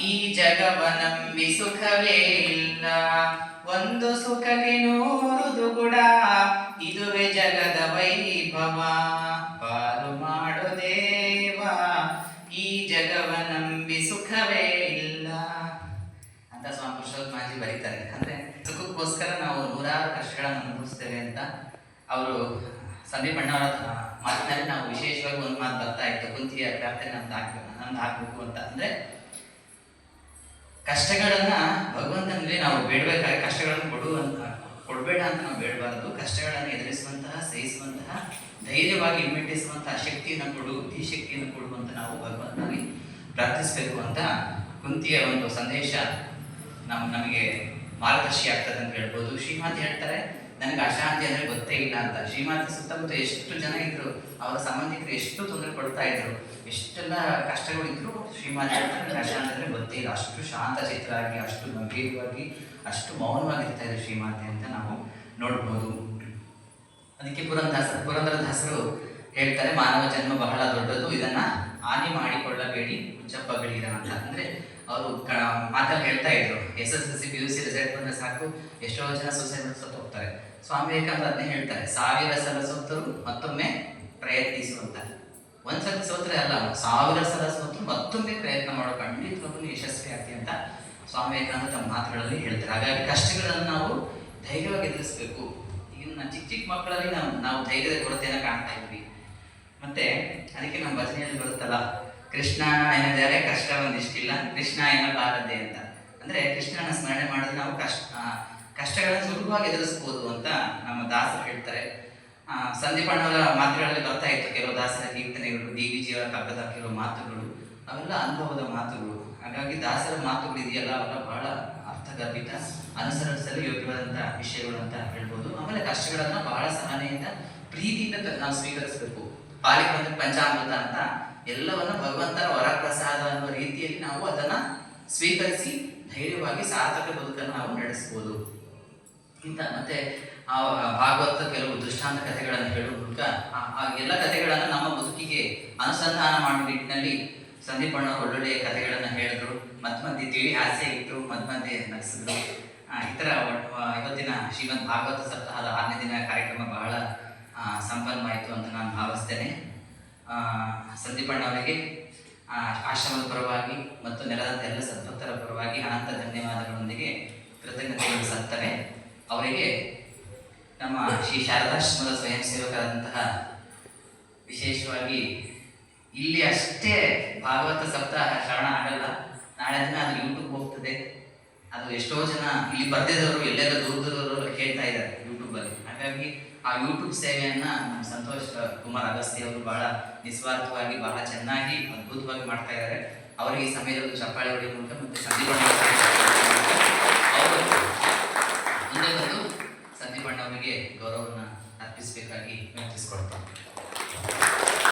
ಈ ಜಗವನಂಬಿ ಸುಖವೇ ಇಲ್ಲ. ಒಂದು ಸುಖಕ್ಕೆ ನೂರುದು ಗುಡ ಇದುವೇ ಜಗದ ವೈಭವ. ಪಾಲು ಮಾಡು ದೇವ, ಈ ಜಗವ ನಂಬಿ ಸುಖವೇ ಇಲ್ಲ. ಅಂತ ಸ್ವಾಮಿ ಪುರುಷೋತ್ತಮ ಮಾಜಿ ಬರೀತಾರೆ. ಅಂದ್ರೆ ಸುಖಕ್ಕೋಸ್ಕರ ನಾವು ನೂರಾರು ಕಷ್ಟಗಳನ್ನು ಅನುಭವಿಸ್ತೇವೆ ಅಂತ ಅವರು ಸಂದೀಪ್ ಅಣ್ಣವರ ಮಾತಿನಲ್ಲಿ ನಾವು ವಿಶೇಷವಾಗಿ ಒಂದು ಮಾತು ಬರ್ತಾ ಇತ್ತು, ಕುಂತಿಯ ಪ್ರಾರ್ಥನೆ ನಮ್ದು ಹಾಕ್ಬೇಕು ನಮ್ದು ಹಾಕ್ಬೇಕು ಅಂತ. ಅಂದ್ರೆ ಕಷ್ಟಗಳನ್ನ ಭಗವಂತನಲ್ಲಿ ನಾವು ಬೇಡಬೇಕಾದ ಕಷ್ಟಗಳನ್ನು ಕೊಡುವಂತ ಕೊಡಬೇಡ ಅಂತ ನಾವು ಬೇಡಬಾರದು. ಕಷ್ಟಗಳನ್ನು ಎದುರಿಸುವಂತಹ, ಸಹಿಸುವಂತಹ, ಧೈರ್ಯವಾಗಿ ಹಿಮ್ಮೆಟ್ಟಿಸುವಂತಹ ಶಕ್ತಿಯನ್ನು ಕೊಡು ಶಕ್ತಿಯನ್ನು ಕೊಡುವಂತ ನಾವು ಭಗವಂತನಲ್ಲಿ ಪ್ರಾರ್ಥಿಸಬೇಕು ಅಂತ ಕುಂತಿಯ ಒಂದು ಸಂದೇಶ ನಮ್ ನಮಗೆ ಮಾರ್ಗದರ್ಶಿ ಆಗ್ತದೆ ಅಂತ ಹೇಳ್ಬೋದು. ಶ್ರೀಮಾತಿ ಹೇಳ್ತಾರೆ ನನಗೆ ಅಶಾಂತಿ ಅಂದ್ರೆ ಗೊತ್ತೇ ಇಲ್ಲ ಅಂತ. ಶ್ರೀಮಂತ ಸುತ್ತಮುತ್ತ ಎಷ್ಟು ಜನ ಇದ್ರು, ಅವರ ಸಂಬಂಧಿಕರು ಎಷ್ಟು ತೊಂದರೆ ಕೊಡ್ತಾ ಇದ್ರು, ಎಷ್ಟೆಲ್ಲ ಕಷ್ಟಗಳಿದ್ರು ಶ್ರೀಮಂತ ಅಶಾಂತಿ ಅಂದರೆ ಗೊತ್ತೇ ಇಲ್ಲ. ಅಷ್ಟು ಶಾಂತ ಚಿತ್ರವಾಗಿ, ಅಷ್ಟು ಗಂಭೀರವಾಗಿ, ಅಷ್ಟು ಮೌನವಾಗಿರ್ತಾ ಇದ್ರು ಶ್ರೀಮಾತೆ ಅಂತ ನಾವು ನೋಡ್ಬೋದು. ಅದಕ್ಕೆ ಪುರಂದಾಸ ಪುರಂದರದಾಸರು ಹೇಳ್ತಾರೆ, ಮಾನವ ಜನ್ಮ ಬಹಳ ದೊಡ್ಡದು, ಇದನ್ನ ಹಾನಿ ಮಾಡಿಕೊಳ್ಳಬೇಡಿ ಹುಚ್ಚಪ್ಪಗಳಿರ ಅಂತ. ಅಂದ್ರೆ ಅವರು ಮಾತಲ್ಲಿ ಹೇಳ್ತಾ ಇದ್ರು. S S L C P U C result ಬಂದರೆ ಸಾಕು. ಎಷ್ಟೋ ಜನ ಸೂಸೈಡ್ ಸತ್ತು ಹೋಗ್ತಾರೆ. ಸ್ವಾಮಿ ವಿವೇಕಾನಂದ ಅದನ್ನೇ ಹೇಳ್ತಾರೆ. ಸಾವಿರ ಸಲ ಸೋತರು, ಮತ್ತೊಮ್ಮೆ ಪ್ರಯತ್ನಿಸುವಂತ ಒಂದ್ಸತಿ ಸೋತ್ರೆ ಅಲ್ಲ, ಸಾವಿರ ಸಲ ಸೋತರು, ಮತ್ತೊಮ್ಮೆ ಪ್ರಯತ್ನ ಮಾಡೋ ಖಂಡಿತವಾಗ್ಲೂ ಯಶಸ್ವಿ ಆಗ್ತಿ ಅಂತ ಸ್ವಾಮಿ ವಿವೇಕಾನಂದ ತಮ್ಮ ಮಾತುಗಳಲ್ಲಿ ಹೇಳ್ತಾರೆ. ಹಾಗಾಗಿ ಕಷ್ಟಗಳನ್ನು ನಾವು ಧೈರ್ಯವಾಗಿ ಎದುರಿಸಬೇಕು. ಇನ್ನು ಚಿಕ್ಕ ಚಿಕ್ಕ ಮಕ್ಕಳಲ್ಲಿ ನಾವು ನಾವು ಧೈರ್ಯದ ಕೊರತೆಯನ್ನು ಕಾಣ್ತಾ ಇದ್ವಿ. ಮತ್ತೆ, ಅದಕ್ಕೆ ನಮ್ಮ ಭಜನೆಯಲ್ಲಿ ಬರುತ್ತಲ್ಲ ಕೃಷ್ಣ ಏನಂದರೆ ಕಷ್ಟ ಒಂದಿಷ್ಟಿಲ್ಲ. ಕೃಷ್ಣ ಎನ್ನಬಾರದೆ ಅಂತ. ಅಂದ್ರೆ ಕೃಷ್ಣನ ಸ್ಮರಣೆ ಮಾಡಿದ್ರೆ ನಾವು ಕಷ್ಟ ಕಷ್ಟಗಳನ್ನು ಸುಲಭವಾಗಿ ಎದುರಿಸಬಹುದು ಅಂತ ನಮ್ಮ ದಾಸರು ಹೇಳ್ತಾರೆ. ಸಂದೀಪಣ್ಣವರ ಮಾತುಗಳಲ್ಲಿ ಬರ್ತಾ ಇತ್ತು ಕೆಲವು ದಾಸರ ಕೀರ್ತನೆಗಳು ಡಿ ಜಿಯವರ ಕಬ್ಬದ ಕೆಲವು ಮಾತುಗಳು, ಅವೆಲ್ಲ ಅನುಭವದ ಮಾತುಗಳು. ಹಾಗಾಗಿ ದಾಸರ ಮಾತುಗಳು ಇದೆಯಲ್ಲ, ಅವೆಲ್ಲ ಬಹಳ ಅರ್ಥಗರ್ಭಿತ, ಅನುಸರಿಸಲು ಯೋಗ್ಯವಾದಂತಹ ವಿಷಯಗಳು ಅಂತ ಹೇಳ್ಬೋದು. ಆಮೇಲೆ ಕಷ್ಟಗಳನ್ನ ಬಹಳ ಸಹನೆಯಿಂದ, ಪ್ರೀತಿಯಿಂದ ನಾವು ಸ್ವೀಕರಿಸಬೇಕು. ಪಾಲಿಗೆ ಪಂಚಾಮೃತ ಅಂತ ಎಲ್ಲವನ್ನ ಭಗವಂತನ ವರಪ್ರಸಾದ ಅನ್ನೋ ರೀತಿಯಲ್ಲಿ ನಾವು ಅದನ್ನ ಸ್ವೀಕರಿಸಿ ಧೈರ್ಯವಾಗಿ ಸಾರ್ಥಕ ಬದುಕನ್ನು ನಾವು ನಡೆಸಬಹುದು ಇಂತ ಮತ್ತೆ ಆ ಭಾಗವತ ಕೆಲವು ದೃಷ್ಟಾಂತ ಕಥೆಗಳನ್ನು ಹೇಳುವ ಮೂಲಕ ಆ- ಎಲ್ಲ ಕಥೆಗಳನ್ನು ನಮ್ಮ ಬದುಕಿಗೆ ಅನುಸಂಧಾನ ಮಾಡುವ ನಿಟ್ಟಿನಲ್ಲಿ ಸಂದೀಪಣ್ಣ ಒಳ್ಳೊಳ್ಳೆಯ ಕಥೆಗಳನ್ನು ಹೇಳಿದ್ರು. ಮಧ್ಯ ಮಧ್ಯೆ ತಿಳಿ ಹಾಸ್ಯ ಇತ್ತು, ಮತ್ ಮಧ್ಯೆ ಈ ಥರ ಇವತ್ತಿನ ಶ್ರೀಮದ್ ಭಾಗವತ ಸಪ್ತಾಹದ ಆರನೇ ದಿನ ಕಾರ್ಯಕ್ರಮ ಬಹಳ ಸಂಪನ್ನವಾಯಿತು ಅಂತ ನಾನು ಭಾವಿಸ್ತೇನೆ. ಸಂದೀಪ್ ಅಣ್ಣ ಅವರಿಗೆ ಆಶ್ರಮದ ಪರವಾಗಿ ಮತ್ತು ನೆಲದಂತ ಎಲ್ಲ ಸದ್ಭಕ್ತರ ಪರವಾಗಿ ಅನಂತ ಧನ್ಯವಾದಗಳೊಂದಿಗೆ ಕೃತಜ್ಞತೆಗಳು ಸತ್ತವೆ ಅವರಿಗೆ ನಮ್ಮ ಶ್ರೀ ಶಾರದಾಶ್ರಮದ ಸ್ವಯಂ ಸೇವಕರಾದಂತಹ ವಿಶೇಷವಾಗಿ ಇಲ್ಲಿ ಅಷ್ಟೇ ಭಾಗವತ ಸಪ್ತಾಹ ಶ್ರವಣ ಆಗಲ್ಲ. ನಾಳೆ ದಿನ ಅದು ಯೂಟ್ಯೂಬ್ ಹೋಗ್ತದೆ. ಅದು ಎಷ್ಟೋ ಜನ ಇಲ್ಲಿ ಬರ್ತಿದ್ದವರು ಎಲ್ಲೆಲ್ಲ ದೂರ ದೂರದವರು ಕೇಳ್ತಾ ಇದ್ದಾರೆ ಯೂಟ್ಯೂಬಲ್ಲಿ ಹಾಗಾಗಿ ಆ ಯೂಟ್ಯೂಬ್ ಸೇವೆಯನ್ನ ನಮ್ಮ ಸಂತೋಷ್ ಕುಮಾರ್ ಅಗಸ್ತಿ ಅವರು ಬಹಳ ನಿಸ್ವಾರ್ಥವಾಗಿ, ಬಹಳ ಚೆನ್ನಾಗಿ, ಅದ್ಭುತವಾಗಿ ಮಾಡ್ತಾ ಇದ್ದಾರೆ. ಅವರಿಗೆ ಈ ಸಮಯದಲ್ಲಿ ಚಪ್ಪಾಳೆ ಹೊಡೆಯುವ ಮೂಲಕ ಮತ್ತೆ ಸಂದೀಪ್ ಮುಂದೆ ಬಂದು ಗೌರವವನ್ನು ಅರ್ಪಿಸಬೇಕಾಗಿ ವಿನಂತಿಸಿಕೊಳ್ತಾರೆ